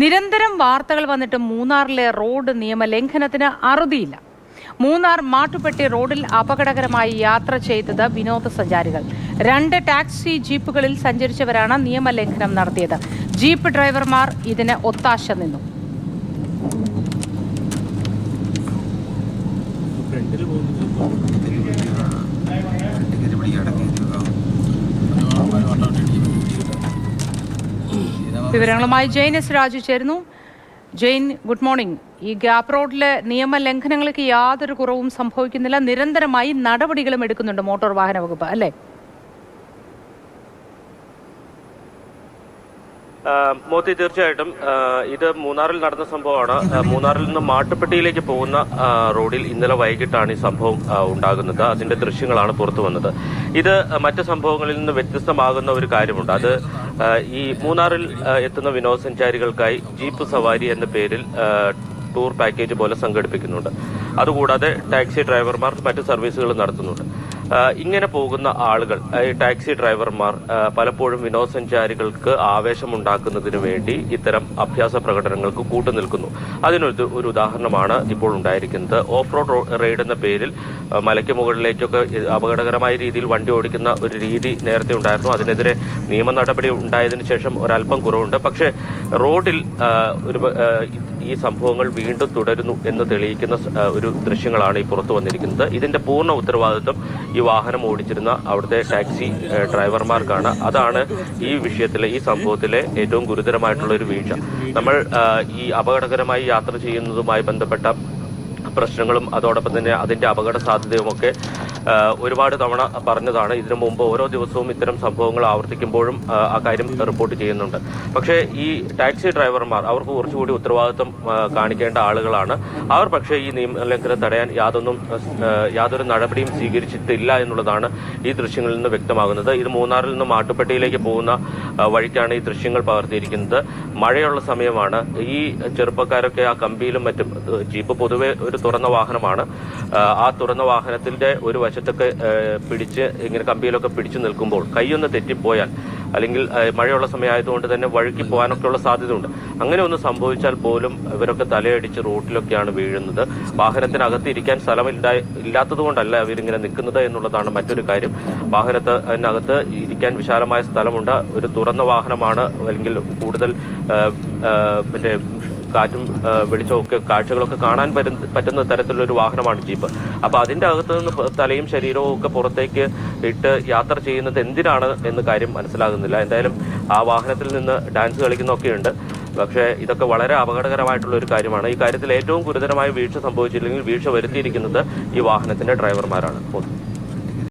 നിരന്തരം വാർത്തകൾ വന്നിട്ട് മൂന്നാറിലെ റോഡ് നിയമലംഘനത്തിന് അറുതിയില്ല. മൂന്നാർ മാട്ടുപ്പെട്ടി റോഡിൽ അപകടകരമായി യാത്ര ചെയ്തത് വിനോദസഞ്ചാരികൾ. രണ്ട് ടാക്സി ജീപ്പുകളിൽ സഞ്ചരിച്ചവരാണ് നിയമലംഘനം നടത്തിയത്. ജീപ്പ് ഡ്രൈവർമാർ ഇതിന് ഒത്താശ നിന്നു. ടിക്കറ്റ് വിവരങ്ങളുമായി ജെയിൻ എസ് രാജു ചേരുന്നു. Jain good morning. ഈ ഗ്യാപ് റോഡിലെ നിയമ ലംഘനങ്ങൾക്ക് യാതൊരു കുറവും സംഭവിക്കുന്നില്ല. നിരന്തരമായി നടപടികളും എടുക്കുന്നുണ്ട് മോട്ടോർ വാഹന വകുപ്പ് അല്ലേ? മോത്തി തീർച്ചയായിട്ടും ഇത് മൂന്നാറിൽ നടന്ന സംഭവമാണ്. മൂന്നാറിൽ നിന്ന് മാട്ടുപ്പെട്ടിയിലേക്ക് പോകുന്ന റോഡിൽ ഇന്നലെ വൈകിട്ടാണ് ഈ സംഭവം ഉണ്ടാകുന്നത്. അതിന്റെ ദൃശ്യങ്ങളാണ് പുറത്തു വന്നത്. ഇത് മറ്റ് സംഭവങ്ങളിൽ നിന്ന് വ്യത്യസ്തമാകുന്ന ഒരു കാര്യമുണ്ട്. അത് ഈ മൂന്നാറിൽ എത്തുന്ന വിനോദസഞ്ചാരികൾക്കായി ജീപ്പ് സവാരി എന്ന പേരിൽ ടൂർ പാക്കേജ് പോലെ സംഘടിപ്പിക്കുന്നുണ്ട്. അതുകൂടാതെ ടാക്സി ഡ്രൈവർമാർ മറ്റ് സർവീസുകൾ നടത്തുന്നുണ്ട്. ഇങ്ങനെ പോകുന്ന ആളുകൾ ഈ ടാക്സി ഡ്രൈവർമാർ പലപ്പോഴും വിനോദസഞ്ചാരികൾക്ക് ആവേശമുണ്ടാക്കുന്നതിന് വേണ്ടി ഇത്തരം അഭ്യാസ പ്രകടനങ്ങൾക്ക് കൂട്ടുനിൽക്കുന്നു. അതിനൊരു ഒരു ഉദാഹരണമാണ് ഇപ്പോൾ ഉണ്ടായിരിക്കുന്നത്. ഓഫ് റോഡ് റെയ്ഡ് എന്ന പേരിൽ മലയ്ക്ക് മുകളിലേക്കൊക്കെ അപകടകരമായ രീതിയിൽ വണ്ടി ഓടിക്കുന്ന ഒരു രീതി നേരത്തെ ഉണ്ടായിരുന്നു. അതിനെതിരെ നിയമ നടപടി ഉണ്ടായതിനു ശേഷം ഒരല്പം കുറവുണ്ട്. പക്ഷേ റോഡിൽ ഒരു ഈ സംഭവങ്ങൾ വീണ്ടും തുടരുന്നു എന്ന് തെളിയിക്കുന്ന ഒരു ദൃശ്യങ്ങളാണ് ഈ പുറത്തു വന്നിരിക്കുന്നത്. ഇതിന്റെ പൂർണ ഉത്തരവാദിത്വം ഈ വാഹനം ഓടിച്ചിരുന്ന അവിടുത്തെ ടാക്സി ഡ്രൈവർമാർക്കാണ്. അതാണ് ഈ വിഷയത്തിലെ ഈ സംഭവത്തിലെ ഏറ്റവും ഗുരുതരമായിട്ടുള്ള ഒരു വീഴ്ച. നമ്മൾ ഈ അപകടകരമായി യാത്ര ചെയ്യുന്നതുമായി ബന്ധപ്പെട്ട പ്രശ്നങ്ങളും അതോടൊപ്പം തന്നെ അതിന്റെ അപകട സാധ്യതയുമൊക്കെ ഒരുപാട് തവണ പറഞ്ഞതാണ്. ഇതിനു മുമ്പ് ഓരോ ദിവസവും ഇത്തരം സംഭവങ്ങൾ ആവർത്തിക്കുമ്പോഴും ആ, കാര്യം റിപ്പോർട്ട് ചെയ്യുന്നുണ്ട്. പക്ഷേ ഈ ടാക്സി ഡ്രൈവർമാർ അവർക്ക് കുറച്ചുകൂടി ഉത്തരവാദിത്വം കാണിക്കേണ്ട ആളുകളാണ്. അവർ പക്ഷേ ഈ നിയമലംഘനം തടയാൻ യാതൊന്നും യാതൊരു നടപടിയും സ്വീകരിച്ചിട്ടില്ല എന്നുള്ളതാണ് ഈ ദൃശ്യങ്ങളിൽ നിന്ന് വ്യക്തമാകുന്നത്. ഇത് മൂന്നാറിൽ നിന്ന് മാട്ടുപ്പെട്ടിയിലേക്ക് പോകുന്ന വഴിക്കാണ് ഈ ദൃശ്യങ്ങൾ പകർത്തിയിരിക്കുന്നത്. മഴയുള്ള സമയമാണ്. ഈ ചെറുപ്പക്കാരൊക്കെ ആ കമ്പിയിലും മറ്റും ജീപ്പ് പൊതുവെ ഒരു തുറന്ന വാഹനമാണ്. ആ, തുറന്ന വാഹനത്തിന്റെ ഒരു വശത്തൊക്കെ പിടിച്ച് ഇങ്ങനെ കമ്പിയിലൊക്കെ പിടിച്ചു നിൽക്കുമ്പോൾ കൈയൊന്ന് തെറ്റിപ്പോയാൽ അല്ലെങ്കിൽ മഴയുള്ള സമയമായതുകൊണ്ട് തന്നെ വഴുക്കി പോകാനൊക്കെ ഉള്ള സാധ്യതയുണ്ട്. അങ്ങനെ ഒന്ന് സംഭവിച്ചാൽ പോലും ഇവരൊക്കെ തലയടിച്ച് റോട്ടിലൊക്കെയാണ് വീഴുന്നത്. വാഹനത്തിനകത്ത് ഇരിക്കാൻ സ്ഥലമില്ല ഇല്ലാത്തത് കൊണ്ടല്ല ഇവരിങ്ങനെ നിൽക്കുന്നത് എന്നുള്ളതാണ് മറ്റൊരു കാര്യം. വാഹനത്തിനകത്ത് ഇരിക്കാൻ വിശാലമായ സ്ഥലമുണ്ട്. ഒരു തുറന്ന വാഹനമാണ് അല്ലെങ്കിൽ കൂടുതൽ മറ്റേ കാറ്റും വെളിച്ചവും ഒക്കെ കാഴ്ചകളൊക്കെ കാണാൻ പറ്റുന്ന പറ്റുന്ന തരത്തിലുള്ള ഒരു വാഹനമാണ് ജീപ്പ്. അപ്പൊ അതിന്റെ അകത്ത് നിന്ന് തലയും ശരീരവും ഒക്കെ പുറത്തേക്ക് ഇട്ട് യാത്ര ചെയ്യുന്നത് എന്തിനാണ് എന്ന് കാര്യം മനസ്സിലാകുന്നില്ല. എന്തായാലും ആ വാഹനത്തിൽ നിന്ന് ഡാൻസ് കളിക്കുന്നൊക്കെയുണ്ട് പക്ഷേ ഇതൊക്കെ വളരെ അപകടകരമായിട്ടുള്ള ഒരു കാര്യമാണ്. ഈ കാര്യത്തിൽ ഏറ്റവും ഗുരുതരമായ വീഴ്ച സംഭവിച്ചില്ലെങ്കിൽ വീഴ്ച വരുത്തിയിരിക്കുന്നത് ഈ വാഹനത്തിന്റെ ഡ്രൈവർമാരാണ്.